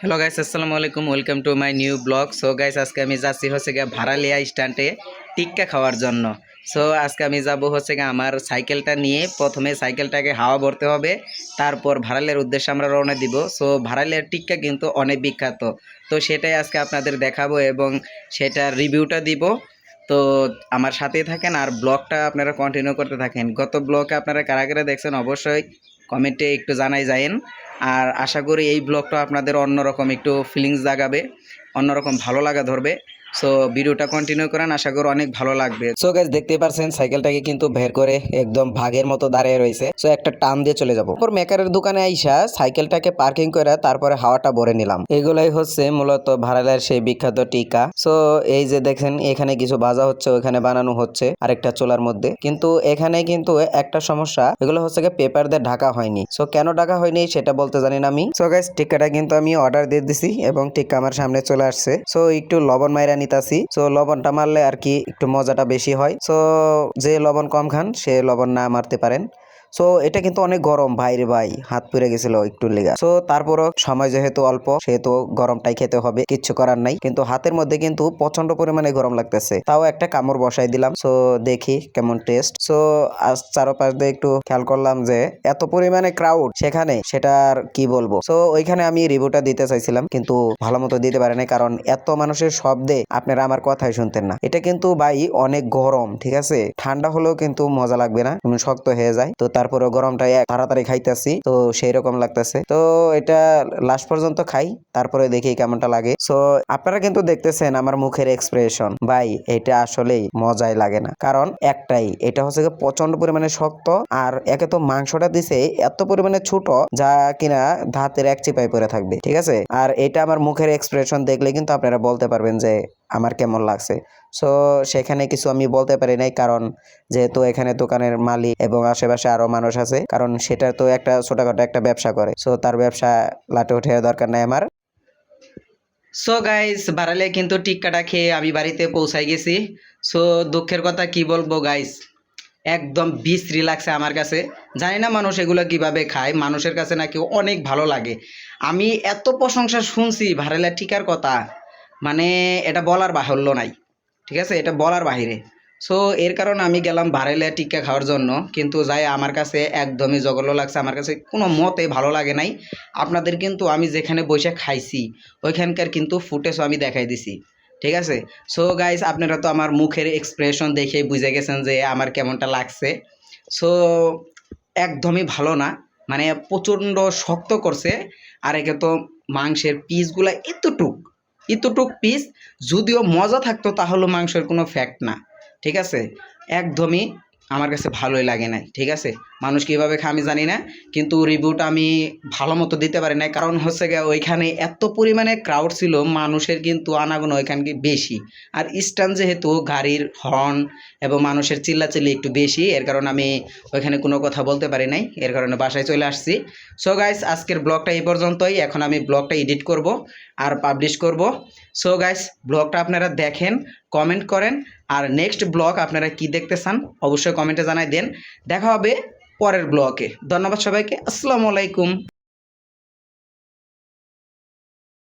Hello guys আসসালামু আলাইকুম welcome to my new blog so guys আজকে আমি যাচ্ছি হচ্ছে গিয়ে ভাড়ালিয়া স্ট্যান্ডে টিক্কা খাওয়ার জন্য। সো আজকে আমি যাব হচ্ছে গিয়ে আমার সাইকেলটা নিয়ে প্রথমে সাইকেলটাকে হাওয়া ভরতে হবে, তারপর ভাড়ালের উদ্দেশ্যে আমরা রওনা দিব। সো ভাড়ালিয়ার টিক্কা কিন্তু অনেক বিখ্যাত। তো, সেটাই আজকে আপনাদের দেখাবো এবং সেটার রিভিউটা দিব। তো, আমার সাথেই থাকেন আর ব্লগটা আপনারা কন্টিনিউ করতে থাকেন। গত ব্লগে আপনারা কারা কারা দেখছেন? অবশ্যই কমেন্টে একটু জানাই যায়েন। আর আশা করি এই ব্লগটা আপনাদের অন্যরকম একটু ফিলিংস জাগাবে, অন্যরকম ভালো লাগা ধরবে। সো ভিডিওটা কন্টিনিউ করেন, আশা করি অনেক ভালো লাগবে। সো গাইজ দেখতে পারছেন সাইকেলটাকে কিন্তু বের করে একদম ভাগের মতো দাঁড়িয়ে রয়েছে। সো একটা টান দিয়ে চলে যাব। তারপর মেকারের দোকানে আইসা সাইকেলটাকে পার্কিং করে তারপরে হাওয়াটা ভরে নিলাম। এগুলাই হচ্ছে মূলত ভাড়ালের সেই বিখ্যাত টিকা। সো এই যে দেখেন, এখানে কিছু ভাজা হচ্ছে, ওখানে বানানো হচ্ছে, আরেকটা চোলার মধ্যে। কিন্তু এখানে কিন্তু একটা সমস্যা, এগুলো হচ্ছে গিয়ে পেপার দিয়ে ঢাকা হয়নি। সো কেন ঢাকা হয়নি সেটা বলতে জানি না আমি। সো গাইস টিক্কাটা কিন্তু আমি অর্ডার দিয়ে দিছি এবং টিক্কা আমার সামনে চলে আসছে। সো একটু লবণ মাইরা নিতাছি। সো লবণটা মারলে আর কি একটু মজাটা বেশি হয়। সো যে লবণ কম খান, সে লবণ না মারতে পারেন। সো এটা কিন্তু অনেক গরম, ভাই রে ভাই। হাত পুড়ে গেছিল একটু লেগা। সো তারপরও সময় যেহেতু অল্প, সেহেতু গরমটাই খেতে হবে, কিচ্ছু করার নাই। কিন্তু হাতের মধ্যে কিন্তু প্রচণ্ড পরিমাণে গরম লাগতেছে। তাও একটা কামড় বসাই দিলাম। সো দেখি কেমন টেস্ট সো আজ চারোপাশ দিয়ে একটু খেয়াল করলাম যে, এত পরিমাণে ক্রাউড সেখানে সেটার কি বলব? সো ওইখানে আমি রিভিউটা দিতে চাইছিলাম, কিন্তু ভালো মতো দিতে পারে নাই কারণ এত মানুষের শব্দে আপনারা আমার কথাই শুনতেন না। এটা কিন্তু ভাই অনেক গরম, ঠিক আছে? ঠান্ডা হলেও কিন্তু মজা লাগবে না শক্ত হয়ে যায়। তো তারপরে গরমটা তাড়াতাড়ি খাইতেছি, তো সেই রকম লাগতেছে। তো এটা লাস্ট পর্যন্ত খাই, তারপরে দেখি কেমনটা লাগে। সো আপনারা কিন্তু দেখতেছেন আমার মুখের এক্সপ্রেশন ভাই, এটা আসলেই মজাই লাগে না। কারণ একটাই, এটা হচ্ছে প্রচণ্ড পরিমাণে শক্ত, আর একে তো মাংসটা দিছে এত পরিমাণে ছোট যা কিনা ধাতের এক চিপাই পরে থাকবে, ঠিক আছে? আর এটা আমার মুখের এক্সপ্রেশন দেখলে কিন্তু আপনারা বলতে পারবেন যে আমার কেমন লাগছে। সো সেখানে কিছু আমি বলতে পারি নাই, কারণ যেহেতু এখানে দোকানের মালিক এবং আশেপাশে আরও মানুষ আছে, কারণ সেটা তো একটা ছোটখাটো একটা ব্যবসা করে। সো তার ব্যবসা লাটে উঠে দরকার নাই আমার। সো গাইস বাড়ালে কিন্তু টিক্কাটা খেয়ে আমি বাড়িতে পৌঁছাই গেছি। সো দুঃখের কথা কি বলব গাইস একদম বিশ্রী লাগছে আমার কাছে। জানি না মানুষ এগুলো কীভাবে খায়, মানুষের কাছে নাকি অনেক ভালো লাগে। আমি এত প্রশংসা শুনছি ভারেলা টিকার কথা। মানে এটা বলার বাহুল্য নাই, ঠিক আছে? এটা বলার বাহিরে। সো এর কারণে আমি গেলাম ভারেলিয়া টিক্কা খাওয়ার জন্য, কিন্তু যাই আমার কাছে একদমই জঘন্য লাগছে, আমার কাছে কোনো মতে ভালো লাগে নাই। আপনাদের কিন্তু আমি যেখানে বসে খাইছি, ওইখানকার কিন্তু ফুটেজও আমি দেখাই দিছি, ঠিক আছে? সো গাইস আপনারা তো আমার মুখের এক্সপ্রেশন দেখে বুঝে গেছেন যে আমার কেমনটা লাগছে। সো একদমই ভালো না মানে প্রচণ্ড শক্ত করছে, আর একে তো মাংসের পিসগুলো এতটুক এতটুক পিস যদিও মজা থাকতো, তাহলে মাংসের কোনো ফ্যাক্ট না। ঠিক আছে? একদমই আমার কাছে ভালোই লাগে নাই। ঠিক আছে? মানুষ কীভাবে খায় আমি জানি না, কিন্তু রিভিউটা আমি ভালো মতো দিতে পারি না কারণ হচ্ছে গিয়ে ওইখানে এত পরিমাণে ক্রাউড ছিল, মানুষের কিন্তু আনাগোনা ওইখানে বেশি। আর স্ট্যান্ড যেহেতু গাড়ির হর্ন এবং মানুষের চিল্লাচিল্লি একটু বেশি, এর কারণে আমি ওইখানে কোনো কথা বলতে পারি নাই, এর কারণে বাসায় চলে আসছি। সো গাইস আজকের ব্লগটা এই পর্যন্তই। এখন আমি ব্লগটা এডিট করব আর পাবলিশ করব। সো গাইস ব্লগটা আপনারা দেখেন কমেন্ট করেন, আর নেক্সট ব্লগ আপনারা কি দেখতে চান, অবশ্যই কমেন্টে জানাই দেন। দেখা হবে পরের ব্লকে ধন্যবাদ সবাইকে। আসসালামু আলাইকুম।